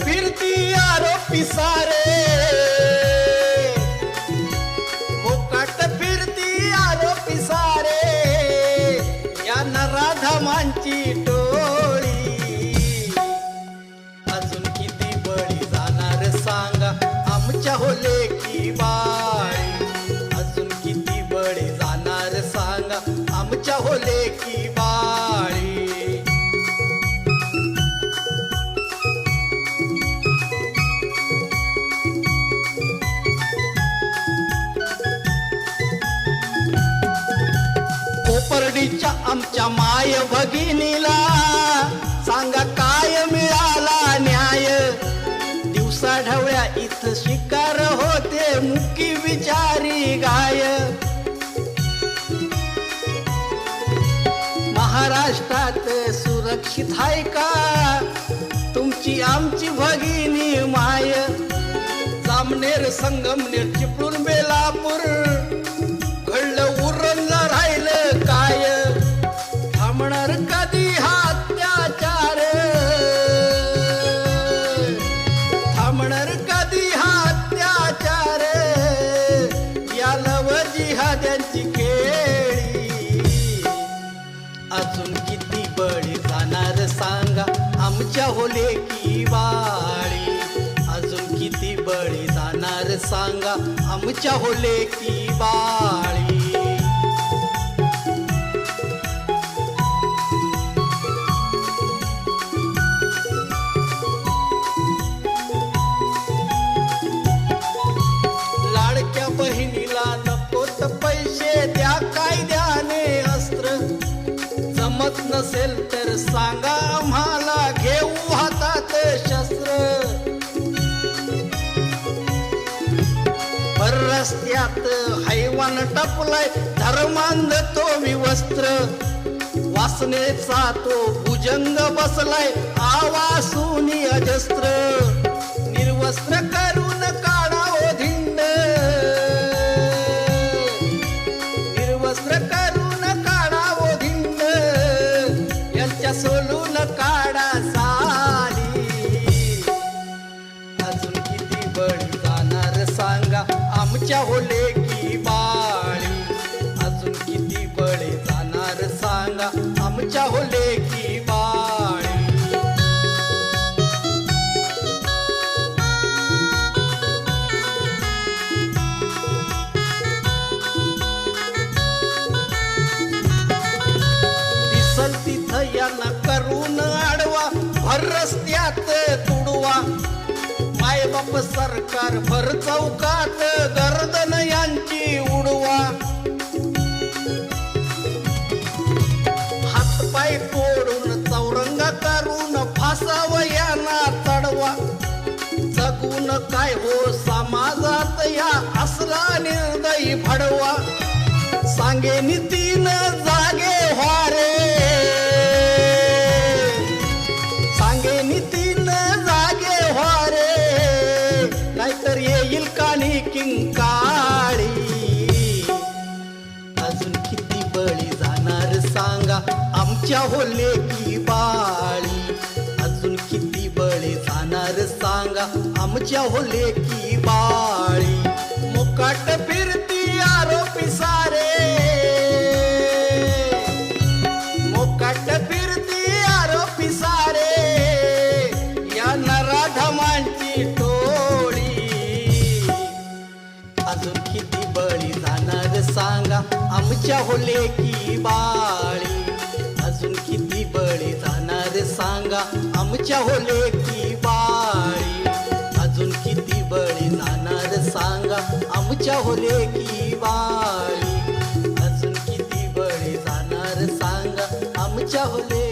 फिरती कोपर्डीच्या आमच्या माय भगिनीला सांगा काय मिळाला न्याय? दिवसा ढवळ्या इथं शिकार होते मुकी विचारी गाय. महाराष्ट्रात सुरक्षित आहे का? तुमची आमची भगिनी माय. जामनेर संगमनेर चिपळूण बेलापूर अजून किती बळी जाणार सांगा. आमच्या होले की वाळी. अजून किती बळी जाणार सांगा. आमच्या होले की बाळी लाडक्या बहिणीला नकोत पैसे द्या काय द्या? जमत नसेल तर सांगा आम्हाला घेऊ हातात शस्त्र. भर रस्त्यात हैवान टपलाय धर्मांध तो विवस्त्र. वासनेचा तो भुजंग बसलाय आवासूनी अजस्त्र. निर्वस्त्र कर होले की बाळी. अजून किती बळे जाणार सांगा. आमच्या होले की बाळी. दिसल तिथं यांना करून आडवा. भर रस्त्यात तुडवा. माय बाप सरकार भर चौकात काय हो समाजात या असला निर्दयी भडवा सांगे नितीन जागे व्हारे. सांगे नितीन जागे व्हारे. नाहीतर येईल काली किंकाळी. अजून किती बळी जाणार सांगा. आमच्या होले की आमच्या होले की बाळी. मुकाट फिरती आरोपी सारे. मुकाट फिरती आरोपी सारे. या नराधमांची टोळी. अजून किती बळी जाणार सांगा. आमच्या होले की बाळी. अजून किती बळी जाणार सांगा. आमच्या होले की चोरे की वाली अजून किती बळी जाणार सांगा. आमच्या होले